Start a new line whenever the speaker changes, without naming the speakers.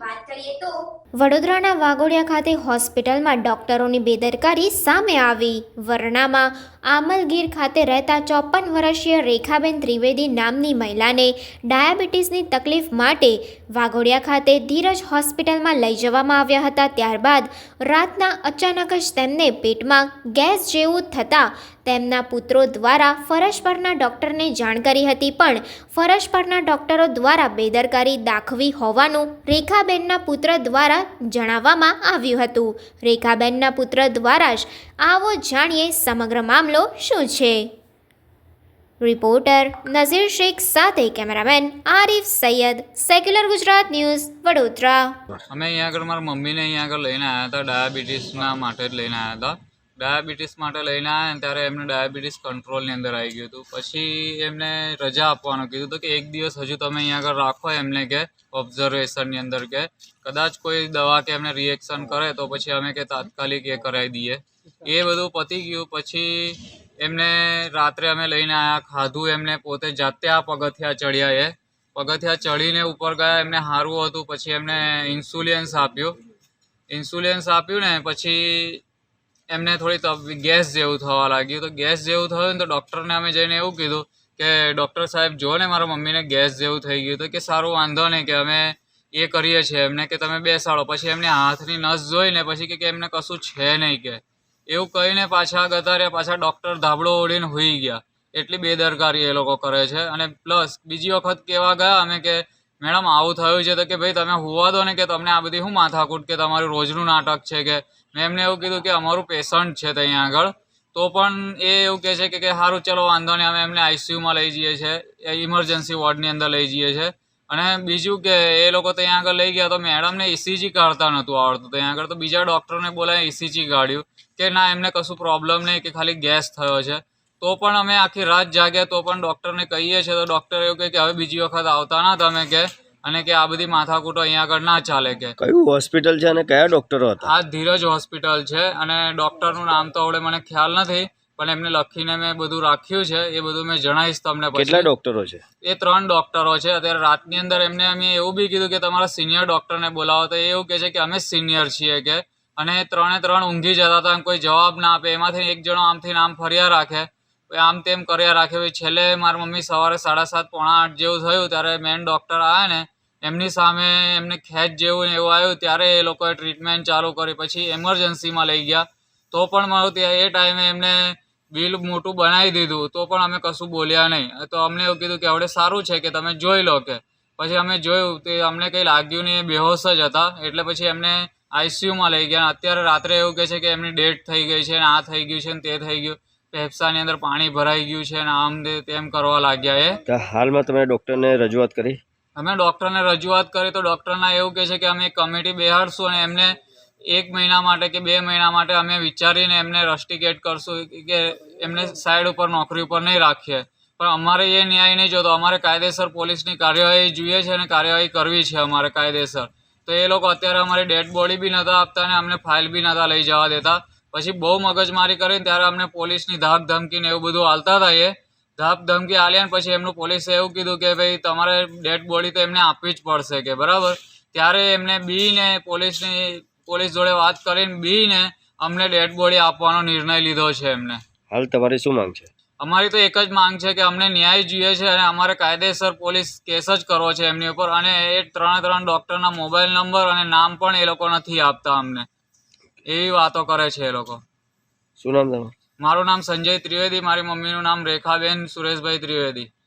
વાત કરીએ તો વડોદરાના વાગોડિયા ખાતે હોસ્પિટલમાં ડોક્ટરોની બેદરકારી સામે આવી. વરણામાં આમલગીર ખાતે રહેતા ચોપન વર્ષીય રેખાબેન ત્રિવેદી નામની મહિલાને ડાયાબિટીસની તકલીફ માટે વાઘોડિયા ખાતે ધીરજ હોસ્પિટલમાં લઈ જવામાં આવ્યા હતા. ત્યારબાદ રાતના અચાનક જ તેમને પેટમાં ગેસ જેવું થતાં તેમના પુત્રો દ્વારા ફરજ પરના ડૉક્ટરને જાણ કરી હતી, પણ ફરજ પરના ડોક્ટરો દ્વારા બેદરકારી દાખવી હોવાનું રેખાબેનના પુત્ર દ્વારા જણાવવામાં આવ્યું હતું. રેખાબેનના પુત્ર દ્વારા જ આવો જાણીએ સમગ્ર મામલો શું છે? રિપોર્ટર નઝીર શેખ સાથે cameraman Arif Saiyed, secular Gujarat news, Vadodara.
અમે અહીંયા આગળ, મારા મમ્મીને અહીંયા આગળ લઈને આવ્યા હતા, ડાયાબિટીસના માટે જ લઈને આવ્યા હતા. ડાયાબિટીસ માટે લઈને આવ્યા ને ત્યારે એમને ડાયાબિટીસ કંટ્રોલની અંદર આવી ગયું હતું. પછી એમને રજા આપવાનું કીધું હતું કે એક દિવસ હજુ તમે અહીંયા આગળ રાખો એમને કે ઓબ્ઝર્વેશનની અંદર કે કદાચ કોઈ દવા કે એમને રિએક્શન કરે તો પછી અમે કે તાત્કાલિક એ કરાવી દઈએ. એ બધું પતી ગયું. પછી એમને રાત્રે અમે લઈને આવ્યા. ખાધું એમને પોતે જાતે આ પગથિયા ચડ્યા એ. પગથિયા ચડીને ઉપર ગયા. એમને સારું હતું. પછી એમને ઇન્સ્યુલિયન્સ આપ્યું. ઇન્સ્યુલિયન્સ આપ્યું ને પછી એમને થોડી ગેસ જેવું થવા લાગ્યું. તો ગેસ જેવું થયું તો ડૉક્ટરને અમે જઈને એવું કીધું કે, ડૉક્ટર સાહેબ જો ને મારા મમ્મીને ગેસ જેવું થઈ ગયું. તો કે, સારું, વાંધો નહીં કે અમે એ કરીએ છીએ એમને કે તમે બેસાડો. પછી એમને હાથની નસ જોઈને પછી કે એમને કશું છે નહીં કે. એવું કહીને પાછા ગતા પાછા ડૉક્ટર ધાબળો ઓળીને હોઈ ગયા. એટલી બેદરકારી એ લોકો કરે છે. અને પ્લસ બીજી વખત કહેવા ગયા અમે કે મેડમ, આવું થયું છે તો કે ભાઈ તમે હોવા દો ને કે તમને આ બધી શું માથાકૂટ કે તમારું રોજનું નાટક છે કે? મેં એમને એવું કીધું કે અમારું પેશન્ટ છે ત્યાં આગળ. તો પણ એ એવું કહે છે કે કે સારું ચલો વાંધો નહીં, અમે એમને આઈસીયુમાં લઈ જઈએ છીએ ઇમરજન્સી વોર્ડની અંદર લઈ જઈએ છીએ અને બીજું કે એ લોકો ત્યાં આગળ લઈ ગયા તો મેડમને ઇસીજી કાઢતા નહોતું આવડતું. ત્યાં આગળ તો બીજા ડૉક્ટરને બોલાય ઇસીજી કાઢ્યું કે ના, એમને કશું પ્રોબ્લેમ નહીં કે ખાલી ગેસ થયો છે. તો પણ અમે આખી રાત જાગ્યા તો પણ ડૉક્ટરને કહીએ છીએ તો ડૉક્ટર એવું કહે કે હવે બીજી વખત આવતા ના તમે કે અને કે આ બધી માથાકૂટો અહીંયા આગળ ના ચાલે કે.
કયું હોસ્પિટલ છે અને કયા ડૉક્ટરો હતા?
આ ધીરજ હોસ્પિટલ છે અને ડૉક્ટરનું નામ તો હવે મને ખ્યાલ નથી પણ એમને લખીને મેં બધું રાખ્યું છે એ બધું મેં જણાવીશ તમને
કેટલા
પછી
ડોક્ટરો છે?
એ ત્રણ ડૉક્ટરો છે અત્યારે રાતની અંદર એમને અમે એવું બી કીધું કે તમારા સિનિયર ડૉક્ટરને બોલાવો તો એ એવું કહે છે કે અમે સિનિયર છીએ કે અને ત્રણે ત્રણ ઊંઘી જતા હતા કોઈ જવાબ ના આપે એમાંથી એક જણો આમથી નામ ફર્યા રાખે આમ તેમ કર્યા રાખે. પછી છેલ્લે મારી મમ્મી સવારે સાડા સાત, પોણા આઠ જેવું થયું ત્યારે મેન ડૉક્ટર આવ્યા ને, એમની સામે એમને ખેંચ જેવું એવું આવ્યું ત્યારે એ લોકોએ ટ્રીટમેન્ટ ચાલુ કરી. પછી એમરજન્સીમાં લઈ ગયા. તો પણ મારું ત્યાં એ ટાઈમે એમને બિલ મોટું બનાવી દીધું. તો પણ અમે કશું બોલ્યા નહીં. તો અમને એવું કીધું કે હવે સારું છે કે તમે જોઈ લો કે. પછી અમે જોયું તે અમને કંઈ લાગ્યું નહીં. એ બેહોશ જ હતા. એટલે પછી એમને આઈસીયુમાં લઈ ગયા. અત્યારે રાત્રે એવું કહે છે કે એમની ડેટ થઈ ગઈ છે ને આ થઈ ગયું છે ને તે થઈ ગયું. ફેફસાની અંદર પાણી ભરાઈ ગયું છે અને આમ તેમ કરવા લાગ્યા એ.
હાલમાં તમે ડોક્ટરને રજૂઆત કરી?
અમે ડૉક્ટરને રજૂઆત કરી તો ડૉક્ટરના એવું કહે છે કે અમે કમિટી બેહાડશું અને એમને એક મહિના માટે કે બે મહિના માટે અમે વિચારીને એમને રસ્ટિકેટ કરશું કે એમને સાઈડ ઉપર નોકરી ઉપર નહીં રાખીએ. પણ અમારે એ ન્યાય નહીં જોતો. અમારે કાયદેસર પોલીસની કાર્યવાહી જોઈએ છે અને કાર્યવાહી કરવી છે અમારે કાયદેસર. તો એ લોકો અત્યારે અમારી ડેડ બોડી બી નહોતા આપતા અને અમને ફાઇલ બી નહોતા લઈ જવા દેતા. પછી બહુ મગજમારી કરીને ત્યારે અમને પોલીસની ધાક ધમકી ને એવું બધું હાલતા હતા એ. ધાક ધમકી આલ્યા ને પછી એમનું પોલીસે એવું કીધું કે ભાઈ તમારે ડેડ બોડી તો એમને આપવી જ પડશે કે બરાબર? ત્યારે એમને બીને પોલીસની પોલીસ જોડે વાત કરીને બીને અમને ડેડ બોડી આપવાનો નિર્ણય લીધો છે એમને.
હાલ તમારી શું માંગ છે?
અમારી તો એક જ માંગ છે કે અમને ન્યાય જોઈએ છે અને અમારે કાયદેસર પોલીસ કેસ જ કરવો છે એમની ઉપર અને એ ત્રણે ત્રણ ડૉક્ટરના મોબાઈલ નંબર અને નામ પણ એ લોકો નથી આપતા અમને. એવી વાતો કરે છે એ લોકો.
શું નામ તમારું?
મારું નામ સંજય ત્રિવેદી મારી મમ્મીનું નામ રેખાબેન સુરેશભાઈ ત્રિવેદી.